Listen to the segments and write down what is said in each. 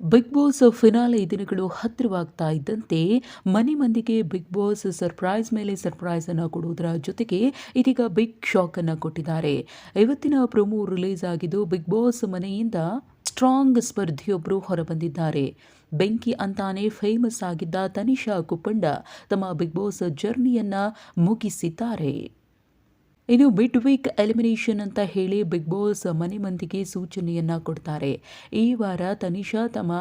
Big boss finale ದಿನಗಳು ಹತ್ತಿರವಾಗ್ತಾ ಇದ್ದಂತೆ ಮನೆ ಮಂದಿಗೆ ಬಿಗ್ ಬಾಸ್ ಸರ್ಪ್ರೈಸ್ ಮೇಲೆ ಸರ್ಪ್ರೈಸ್ ಅನ್ನು ಕೊಡುವುದರ ಜೊತೆಗೆ ಇದೀಗ ಬಿಗ್ ಅನ್ನು ಕೊಟ್ಟಿದ್ದಾರೆ. ಇವತ್ತಿನ ಪ್ರೊಮೋ ರಿಲೀಸ್ ಆಗಿದ್ದು ಬಿಗ್ ಬಾಸ್ ಮನೆಯಿಂದ ಸ್ಟ್ರಾಂಗ್ ಸ್ಪರ್ಧಿಯೊಬ್ಬರು ಹೊರಬಂದಿದ್ದಾರೆ. ಬೆಂಕಿ ಅಂತಾನೆ ಫೇಮಸ್ ಆಗಿದ್ದ ತನಿಷಾ ಕುಪ್ಪಂಡ ತಮ್ಮ ಬಿಗ್ ಬಾಸ್ ಜರ್ನಿಯನ್ನು ಮುಗಿಸಿದ್ದಾರೆ. ಇನ್ನು ಮಿಡ್ ವೀಕ್ ಎಲಿಮಿನೇಷನ್ ಅಂತ ಹೇಳಿ ಬಿಗ್ ಬಾಸ್ ಮನೆ ಮಂದಿಗೆ ಸೂಚನೆಯನ್ನ ಕೊಡ್ತಾರೆ. ಈ ವಾರ ತನಿಷಾ ತಮ್ಮ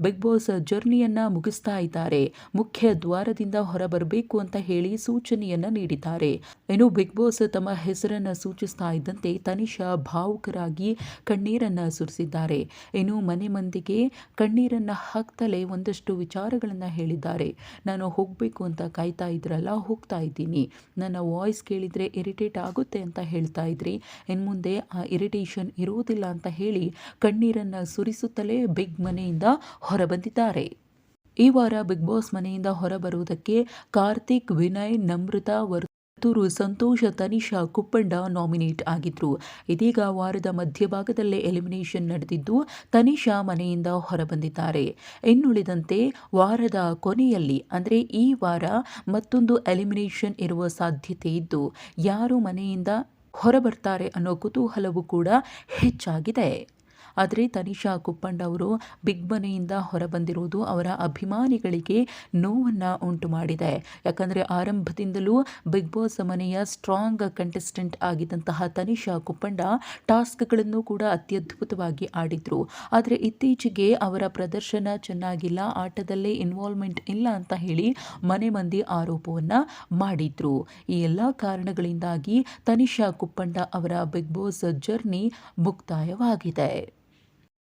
ಬಿಗ್ ಬಾಸ್ ಜರ್ನಿಯನ್ನ ಮುಗಿಸ್ತಾ ಇದ್ದಾರೆ. ಮುಖ್ಯ ದ್ವಾರದಿಂದ ಹೊರಬರಬೇಕು ಅಂತ ಹೇಳಿ ಸೂಚನೆಯನ್ನ ನೀಡಿದ್ದಾರೆ. ಇನ್ನು ಬಿಗ್ ಬಾಸ್ ತಮ್ಮ ಹೆಸರನ್ನ ಸೂಚಿಸ್ತಾ ಇದ್ದಂತೆ ತನಿಷಾ ಭಾವುಕರಾಗಿ ಕಣ್ಣೀರನ್ನ ಸುರಿಸಿದ್ದಾರೆ. ಇನ್ನು ಮನೆ ಮಂದಿಗೆ ಕಣ್ಣೀರನ್ನ ಹಾಕ್ತಲೇ ಒಂದಷ್ಟು ವಿಚಾರಗಳನ್ನ ಹೇಳಿದ್ದಾರೆ. ನಾನು ಹೋಗಬೇಕು ಅಂತ ಕಾಯ್ತಾ ಇದ್ರಲ್ಲ, ಹೋಗ್ತಾ ಇದ್ದೀನಿ. ನನ್ನ ವಾಯ್ಸ್ ಕೇಳಿದ್ರೆ ಇರಿಟೇಟ್ ಆಗುತ್ತೆ ಅಂತ ಹೇಳ್ತಾ ಇದ್ರಿ. ಇನ್ನು ಮುಂದೆ ಆ ಇರಿಟೇಷನ್ ಇರುವುದಿಲ್ಲ ಅಂತ ಹೇಳಿ ಕಣ್ಣೀರನ್ನು ಸುರಿಸುತ್ತಲೇ ಬಿಗ್ ಮನೆಯಿಂದ ಹೊರಬಂದಿದ್ದಾರೆ ಈ ವಾರ ಬಿಗ್ ಬಾಸ್ ಮನೆಯಿಂದ ಹೊರಬರುವುದಕ್ಕೆ ಕಾರ್ತಿಕ್, ವಿನಯ್, ನಮ್ರತಾ ವರ್ತೂರು ಸಂತೋಷ ತನಿಷಾ ಕುಪ್ಪಂಡ ನಾಮಿನೇಟ್ ಆಗಿದ್ರು. ಇದೀಗ ವಾರದ ಮಧ್ಯಭಾಗದಲ್ಲೇ ಎಲಿಮಿನೇಷನ್ ನಡೆದಿದ್ದು ತನಿಷಾ ಮನೆಯಿಂದ ಹೊರಬಂದಿದ್ದಾರೆ. ಇನ್ನುಳಿದಂತೆ ವಾರದ ಕೊನೆಯಲ್ಲಿ ಅಂದರೆ ಈ ವಾರ ಮತ್ತೊಂದು ಎಲಿಮಿನೇಷನ್ ಇರುವ ಸಾಧ್ಯತೆ ಇದ್ದು ಯಾರು ಮನೆಯಿಂದ ಹೊರಬರ್ತಾರೆ ಅನ್ನೋ ಕುತೂಹಲವು ಕೂಡ ಹೆಚ್ಚಾಗಿದೆ. ಆದರೆ ತನಿಷಾ ಕುಪ್ಪಂಡ ಅವರು ಬಿಗ್ ಮನೆಯಿಂದ ಹೊರಬಂದಿರುವುದು ಅವರ ಅಭಿಮಾನಿಗಳಿಗೆ ನೋವನ್ನು ಉಂಟು ಮಾಡಿದೆ ಯಾಕಂದರೆ ಆರಂಭದಿಂದಲೂ ಬಿಗ್ ಬಾಸ್ ಮನೆಯ ಸ್ಟ್ರಾಂಗ್ ಕಂಟೆಸ್ಟೆಂಟ್ ಆಗಿದ್ದಂತಹ ತನಿಷಾ ಕುಪ್ಪಂಡ ಟಾಸ್ಕ್ಗಳನ್ನು ಕೂಡ ಅತ್ಯದ್ಭುತವಾಗಿ ಆಡಿದ್ರು. ಆದರೆ ಇತ್ತೀಚೆಗೆ ಅವರ ಪ್ರದರ್ಶನ ಚೆನ್ನಾಗಿಲ್ಲ, ಆಟದಲ್ಲೇ ಇನ್ವಾಲ್ವ್ಮೆಂಟ್ ಇಲ್ಲ ಅಂತ ಹೇಳಿ ಮನೆ ಮಂದಿ ಆರೋಪವನ್ನು ಮಾಡಿದ್ರು. ಈ ಎಲ್ಲ ಕಾರಣಗಳಿಂದಾಗಿ ತನಿಷಾ ಕುಪ್ಪಂಡ ಅವರ ಬಿಗ್ ಬಾಸ್ ಜರ್ನಿ ಮುಕ್ತಾಯವಾಗಿದೆ.